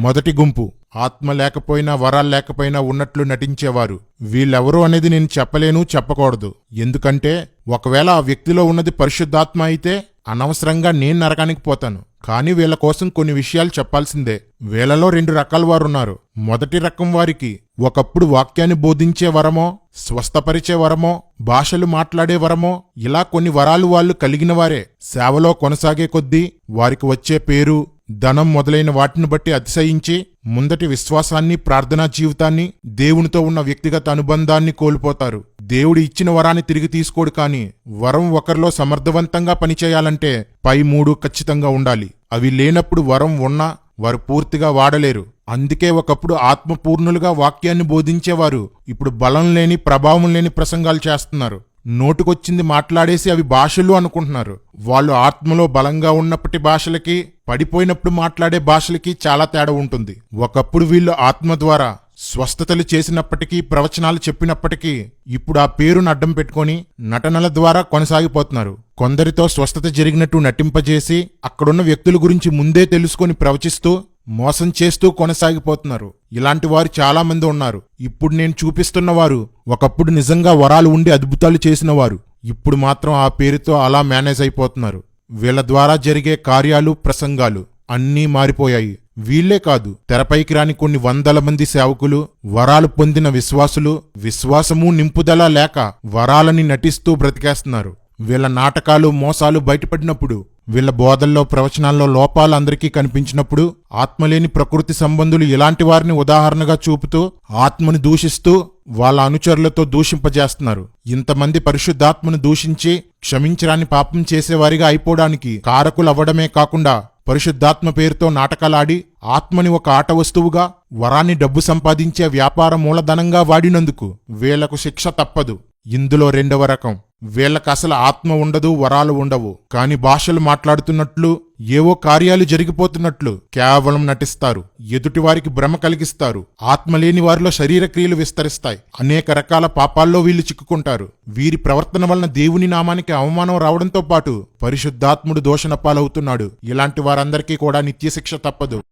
మొదటి గుంపు. ఆత్మ లేకపోయినా వరాలు లేకపోయినా ఉన్నట్లు నటించేవారు. వీళ్ళెవరు అనేది నేను చెప్పలేను చెప్పకూడదు. ఎందుకంటే ఒకవేళ ఆ వ్యక్తిలో ఉన్నది పరిశుద్ధాత్మ అయితే అనవసరంగా నేను నరకానికి పోతాను. కానీ వీళ్ళ కోసం కొన్ని విషయాలు చెప్పాల్సిందే. వీళ్ళలో రెండు రకాల వారు ఉన్నారు మొదటి రకం వారికి ఒకప్పుడు వాక్యాన్ని బోధించే వరమో స్వస్థపరిచే వరమో భాషలు మాట్లాడే వరమో ఇలా కొన్ని వరాలు వాళ్ళు కలిగిన వారే. సేవలో కొనసాగే కొద్దీ వారికి వచ్చే పేరు ధనం మొదలైన వాటిని బట్టి అతిశయించి ముందటి విశ్వాసాన్ని ప్రార్థనా జీవితాన్ని దేవునితో ఉన్న వ్యక్తిగత అనుబంధాన్ని కోల్పోతారు. దేవుడు ఇచ్చిన వరాన్ని తిరిగి తీసుకోడు కాని వరం ఒకరిలో సమర్థవంతంగా పనిచేయాలంటే పై మూడు ఖచ్చితంగా ఉండాలి. అవి లేనప్పుడు వరం ఉన్నా వారు పూర్తిగా వాడలేరు. అందుకే ఒకప్పుడు ఆత్మపూర్ణులుగా వాక్యాన్ని బోధించేవారు ఇప్పుడు బలం లేని ప్రభావం లేని ప్రసంగాలు చేస్తున్నారు. నోటుకొచ్చింది మాట్లాడేసి అవి భాషలు అనుకుంటున్నారు. వాళ్ళు ఆత్మలో బలంగా ఉన్నప్పటి భాషలకి పడిపోయినప్పుడు మాట్లాడే భాషలకి చాలా తేడా ఉంటుంది. ఒకప్పుడు వీళ్ళు ఆత్మ ద్వారా స్వస్థతలు చేసినప్పటికీ ప్రవచనాలు చెప్పినప్పటికీ ఇప్పుడు ఆ పేరును అడ్డం పెట్టుకొని నటనల ద్వారా కొనసాగిపోతున్నారు. కొందరితో స్వస్థత జరిగినట్టు నటింపజేసి అక్కడున్న వ్యక్తుల గురించి ముందే తెలుసుకొని ప్రవచిస్తూ మోసం చేస్తూ కొనసాగిపోతున్నారు. ఇలాంటి వారు చాలా మంది ఉన్నారు. ఇప్పుడు నేను చూపిస్తున్నవారు ఒకప్పుడు నిజంగా వరాలు ఉండి అద్భుతాలు చేసినవారు. ఇప్పుడు మాత్రం ఆ పేరుతో అలా మేనేజ్ అయిపోతున్నారు. వీళ్ళ ద్వారా జరిగే కార్యాలు ప్రసంగాలు అన్నీ మారిపోయాయి. వీళ్ళే కాదు తెరపైకి రాని కొన్ని వందల మంది సేవకులు వరాలు పొందిన విశ్వాసులు విశ్వాసము నింపుదల లేక వరాలని నటిస్తూ బ్రతికేస్తున్నారు. వీళ్ళ నాటకాలు మోసాలు బయటపడినప్పుడు వీళ్ళ బోధల్లో ప్రవచనాల్లో లోపాలు అందరికీ కనిపించినప్పుడు ఆత్మలేని ప్రకృతి సంబంధులు ఇలాంటి వారిని ఉదాహరణగా చూపుతూ ఆత్మను దూషిస్తూ వాళ్ళ అనుచరులతో దూషింపజేస్తున్నారు. ఇంతమంది పరిశుద్ధాత్మను దూషించి క్షమించరాని పాపం చేసేవారిగా అయిపోవడానికి కారకులవ్వడమే కాకుండా పరిశుద్ధాత్మ పేరుతో నాటకాలాడి ఆత్మని ఒక ఆట వస్తువుగా వరాన్ని డబ్బు సంపాదించే వ్యాపార మూలధనంగా వాడినందుకు వీళ్ళకు శిక్ష తప్పదు. ఇందులో రెండవ రకం. వీళ్ళకి అసలు ఆత్మ ఉండదు వరాలు ఉండవు. కాని భాషలు మాట్లాడుతున్నట్లు ఏవో కార్యాలు జరిగిపోతున్నట్లు కేవలం నటిస్తారు ఎదుటివారికి భ్రమ కలిగిస్తారు. ఆత్మ లేని వారిలో శరీరక్రియలు విస్తరిస్తాయి. అనేక రకాల పాపాల్లో వీళ్ళు చిక్కుకుంటారు. వీరి ప్రవర్తన వలన దేవుని నామానికి అవమానం రావడంతో పాటు పరిశుద్ధాత్ముడు దోషణ పాలవుతున్నాడు ఇలాంటి వారందరికీ కూడా నిత్యశిక్ష తప్పదు.